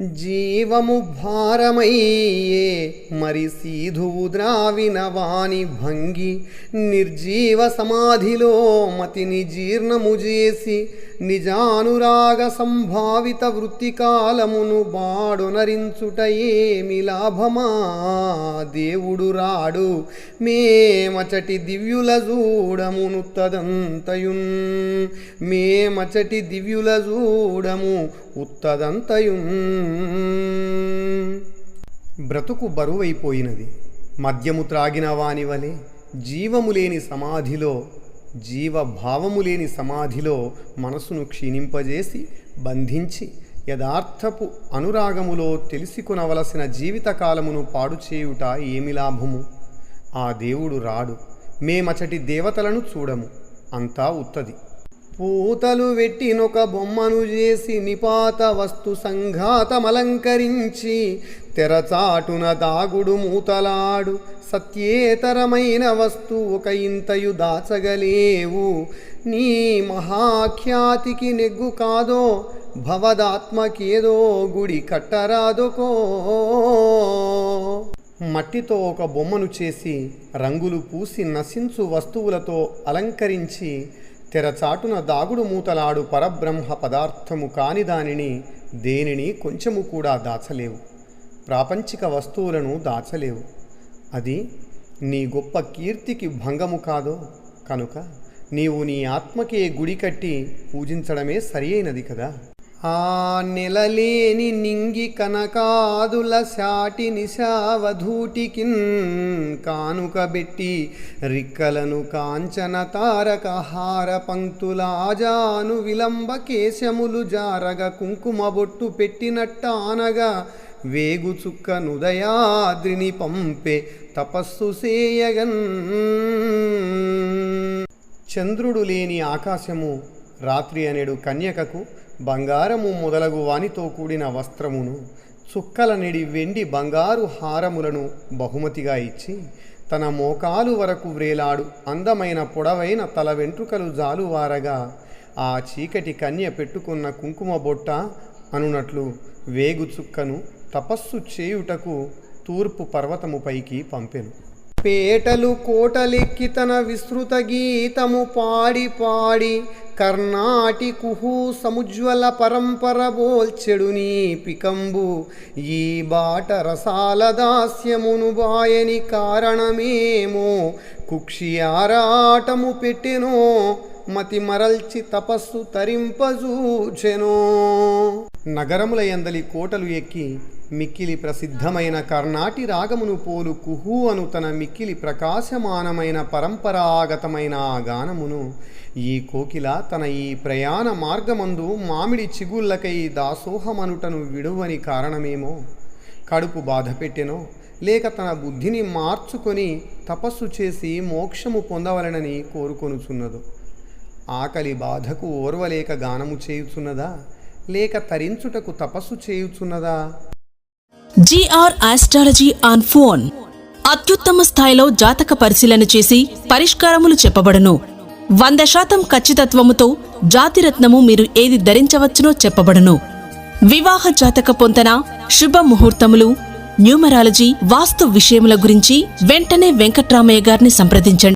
జీవము భారమయ్యే మరి సీధువు ద్రావిన వాణి భంగి నిర్జీవ సమాధిలో మతిని జీర్ణము చేసి నిజానురాగ సంభావిత వృత్తి కాలమును ఏమి లాభమా? దేవుడు రాడు మేమచటి దివ్యుల చూడమును తదంతయున్ మేమచటి దివ్యుల చూడము ఉత్తదంతయున్. బ్రతుకు బరువైపోయినది. మద్యము త్రాగిన వాని వలె జీవము లేని సమాధిలో జీవభావము లేని సమాధిలో మనసును క్షీణింపజేసి బంధించి యథార్థపు అనురాగములో తెలిసికొనవలసిన జీవితకాలమును పాడు చేయుట ఏమి లాభము? ఆ దేవుడు రాడు. మేమచటి దేవతలను చూడము. అంతా ఉత్తది. పూతలు వెట్టినొక బొమ్మను చేసి నిపాత వస్తు సంఘాతమలంకరించి తెరచాటున దాగుడు మూతలాడు. సత్యేతరమైన వస్తు ఒక ఇంతయు దాచగలేవు. నీ మహాఖ్యాతికి నెగ్గు కాదో భవదాత్మకేదో గుడి కట్టరాదుకో. మట్టితో ఒక బొమ్మను చేసి రంగులు పూసి నశించు వస్తువులతో అలంకరించి తెరచాటున దాగుడు మూతలాడు పరబ్రహ్మ పదార్థము కాని దానిని దేనిని కొంచెము కూడా దాచలేవు. ప్రాపంచిక వస్తువులను దాచలేవు. అది నీ గొప్ప కీర్తికి భంగము కాదో? కనుక నీవు నీ ఆత్మకే గుడి కట్టి పూజించడమే సరి అయినది కదా? ఆ నెలలేని నింగి కనకాదుల శాటి నిశావధూటికిన్ కానుకబెట్టి రిక్కలను కాంచన తారక హార పంక్తులాజాను విలంబ కేశములు జారగ కుంకుమ బొట్టు పెట్టినట్ట వేగుచుక్క వేగు చుక్క నుదయాద్రిని పంపే తపస్సు సేయగన్. చంద్రుడు లేని ఆకాశము రాత్రి అనేడు కన్యకకు బంగారము మొదలగు వానితో కూడిన వస్త్రమును చుక్కల నిడి వెండి బంగారు హారములను బహుమతిగా ఇచ్చి తన మోకాలు వరకు వ్రేలాడు అందమైన పొడవైన తల వెంట్రుకలు జాలువారగా ఆ చీకటి కన్య పెట్టుకున్న కుంకుమ బొట్ట అనునట్లు వేగు చుక్కను తపస్సు చేయుటకు తూర్పు పర్వతముపైకి పంపెను. పేటలు కోటలెక్కి తన విస్తృత గీతము పాడి పాడి కర్ణాటి కుహు సముజ్వల పరంపర బోల్చెడు నీ పికంబు. ఈ బాట రసాల దాస్యమును బాయని కారణమేమో? కుక్షి ఆరాటము పెట్టెనో? మతి మరల్చి తపస్సు తరింపజూచెనో? నగరముల ఎందలి కోటలు ఎక్కి మిక్కిలి ప్రసిద్ధమైన కర్ణాటి రాగమును పోలు కుహు అను తన మిక్కిలి ప్రకాశమానమైన పరంపరాగతమైన ఆ గానమును ఈ కోకిల తన ఈ ప్రయాణ మార్గమందు మామిడి చిగుళ్ళకై దాసోహమనుటను విడువని కారణమేమో? కడుపు బాధ పెట్టెనో? లేక తన బుద్ధిని మార్చుకొని తపస్సు చేసి మోక్షము పొందవలనని కోరుకొనుచున్నదో? ఆకలి బాధకు ఓర్వలేక గానము చేయుచున్నదా? లేక తరించుటకు తపస్సు చేయుచున్నదా? GR astrology on phone. అత్యుత్తమ స్థాయిలో జాతక పరిశీలన చేసి పరిష్కారములు చెప్పబడును. వంద శాతం ఖచ్చితత్వముతో జాతిరత్నము మీరు ఏది ధరించవచ్చునో చెప్పబడును. వివాహ జాతక పొంతన శుభ ముహూర్తములు న్యూమరాలజీ వాస్తు విషయముల గురించి వెంటనే వెంకట్రామయ్య గారిని సంప్రదించండి.